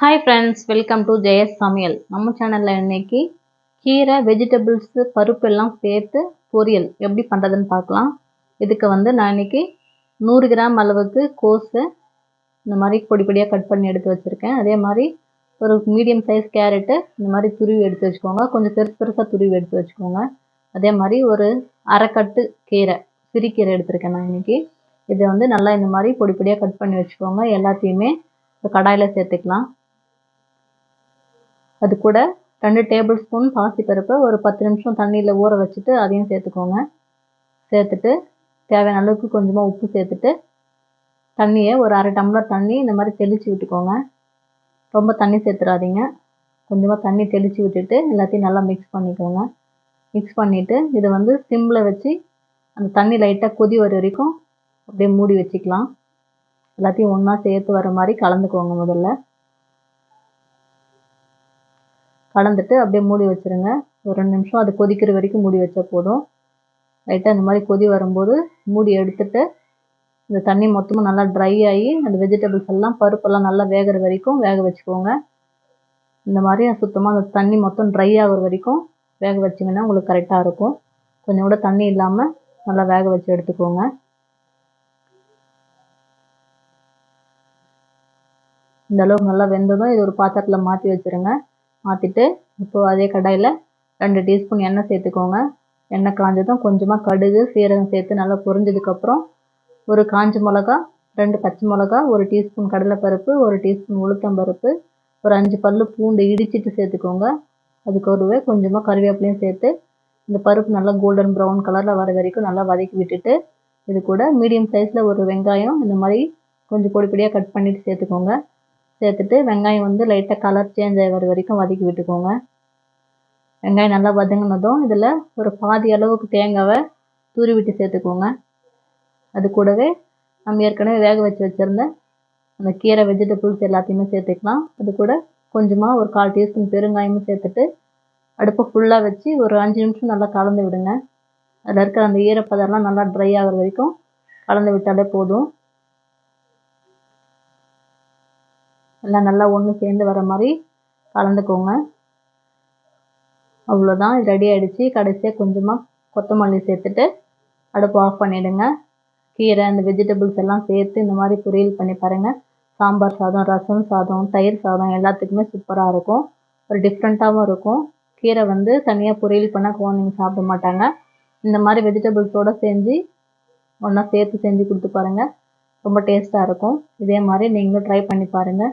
Hi friends welcome to Jaya's சமையல். நம்ம சேனலில் இன்னைக்கு கீரை வெஜிடபிள்ஸு பருப்பு எல்லாம் சேர்த்து பொரியல் எப்படி பண்ணுறதுன்னு பார்க்கலாம். இதுக்கு வந்து நான் இன்னைக்கு நூறு கிராம் அளவுக்கு கோஸு இந்த மாதிரி பொடி பொடியாக கட் பண்ணி எடுத்து வச்சுருக்கேன். அதே மாதிரி ஒரு மீடியம் சைஸ் கேரட்டு இந்த மாதிரி துருவி எடுத்து வச்சுக்கோங்க. கொஞ்சம் பெருசு பெருசாக துருவி எடுத்து வச்சுக்கோங்க. அதே மாதிரி ஒரு அரைக்கட்டு கீரை சிறுக்கீரை எடுத்திருக்கேன் நான் இன்னைக்கு. இதை வந்து நல்லா இந்த மாதிரி பொடி பொடியாக கட் பண்ணி வச்சுக்கோங்க. எல்லாத்தையுமே இப்போ கடாயில் சேர்த்துக்கலாம். அது கூட ரெண்டு டேபிள் ஸ்பூன் பாசிப்பருப்பை ஒரு பத்து நிமிஷம் தண்ணியில் ஊற வச்சுட்டு அதையும் சேர்த்துக்கோங்க. சேர்த்துட்டு தேவையான அளவுக்கு கொஞ்சமாக உப்பு சேர்த்துட்டு தண்ணியை ஒரு அரை டம்ளர் தண்ணி இந்த மாதிரி தெளித்து விட்டுக்கோங்க. ரொம்ப தண்ணி சேர்த்துடாதீங்க கொஞ்சமாக தண்ணி தெளித்து விட்டுட்டு எல்லாத்தையும் நல்லா மிக்ஸ் பண்ணிக்கோங்க. மிக்ஸ் பண்ணிவிட்டு இதை வந்து சிம்மில் வச்சு அந்த தண்ணி லைட்டாக கொதி வர வரைக்கும் அப்படியே மூடி வச்சுக்கலாம். எல்லாத்தையும் ஒன்றா சேர்த்து வர மாதிரி கலந்துக்கோங்க முதல்ல. கலந்துட்டு அப்படியே மூடி வச்சுருங்க. ஒரு ரெண்டு நிமிஷம் அது கொதிக்கிற வரைக்கும் மூடி வச்சா போதும். லைட்டாக இந்த மாதிரி கொதி வரும்போது மூடி எடுத்துட்டு இந்த தண்ணி மொத்தமும் நல்லா ட்ரை ஆகி அந்த வெஜிடபிள்ஸ் எல்லாம் பருப்பெல்லாம் நல்லா வேகிற வரைக்கும் வேக வச்சுக்கோங்க. இந்த மாதிரி சுத்தமாக அந்த தண்ணி மொத்தம் ட்ரை ஆகிற வரைக்கும் வேக வச்சிங்கன்னா உங்களுக்கு கரெக்டாக இருக்கும். கொஞ்சம் கூட தண்ணி இல்லாமல் நல்லா வேக வச்சு எடுத்துக்கோங்க. இந்த அளவுக்கு நல்லா வெந்ததும் இது ஒரு பாத்திரத்தில் மாற்றி வச்சுருங்க. மாற்றிட்டு இப்போது அதே கடாயில் ரெண்டு டீஸ்பூன் எண்ணெய் சேர்த்துக்கோங்க. எண்ணெய் காஞ்சதும் கொஞ்சமாக கடுகு சீரகம் சேர்த்து நல்லா பொரிஞ்சதுக்கப்புறம் ஒரு காஞ்ச மிளகா ரெண்டு பச்சை மிளகா ஒரு டீஸ்பூன் கடலைப்பருப்பு ஒரு டீஸ்பூன் உளுத்தம்பருப்பு ஒரு அஞ்சு பல் பூண்டு இடிச்சிட்டு சேர்த்துக்கோங்க. அதுக்கு கொஞ்சமாக கருவேப்பிலையும் சேர்த்து இந்த பருப்பு நல்லா கோல்டன் ப்ரௌன் கலரில் வர வரைக்கும் நல்லா வதக்கி விட்டுட்டு இது கூட மீடியம் சைஸில் ஒரு வெங்காயம் இந்த மாதிரி கொஞ்சம் பொடி பொடியாக கட் பண்ணிவிட்டு சேர்த்துக்கோங்க. சேர்த்துட்டு வெங்காயம் வந்து லைட்டாக கலர் சேஞ்ச் ஆகிற வரைக்கும் வதக்கி விட்டுக்கோங்க. வெங்காயம் நல்லா வதங்கினதும் இதில் ஒரு பாதி அளவுக்கு தேங்காவை தூரி விட்டு சேர்த்துக்கோங்க. அது கூடவே நம்ம ஏற்கனவே வேக வச்சு வச்சுருந்த அந்த கீரை வெஜிடபிள்ஸ் எல்லாத்தையுமே சேர்த்துக்கலாம். அது கூட கொஞ்சமாக ஒரு கால் டீஸ்பூன் பெருங்காயமும் சேர்த்துட்டு அடுப்பை ஃபுல்லாக வச்சு ஒரு அஞ்சு நிமிஷம் நல்லா கலந்து விடுங்க. அதில் இருக்கிற அந்த ஈரப்பதெல்லாம் நல்லா ட்ரை ஆகிற வரைக்கும் கலந்து விட்டாலே போதும். எல்லாம் நல்லா ஒன்று சேர்ந்து வர மாதிரி கலந்துக்கோங்க. அவ்வளோதான் ரெடி ஆகிடுச்சு கடைசியாக கொஞ்சமாக கொத்தமல்லி சேர்த்துட்டு அடுப்பு ஆஃப் பண்ணிவிடுங்க கீரை அந்த வெஜிடபிள்ஸ் எல்லாம் சேர்த்து இந்த மாதிரி பொரியல் பண்ணி பாருங்கள் சாம்பார் சாதம் ரசம் சாதம் தயிர் சாதம் எல்லாத்துக்குமே சூப்பராக இருக்கும். ஒரு டிஃப்ரெண்ட்டாகவும் இருக்கும். கீரை வந்து தனியாக பொரியல் பண்ணால் குழந்தைங்க சாப்பிட மாட்டாங்க. இந்த மாதிரி வெஜிடபிள்ஸோடு செஞ்சு ஒன்றா சேர்த்து செஞ்சு கொடுத்து பாருங்கள் ரொம்ப டேஸ்ட்டாக இருக்கும். இதே மாதிரி நீங்களும் ட்ரை பண்ணி பாருங்கள்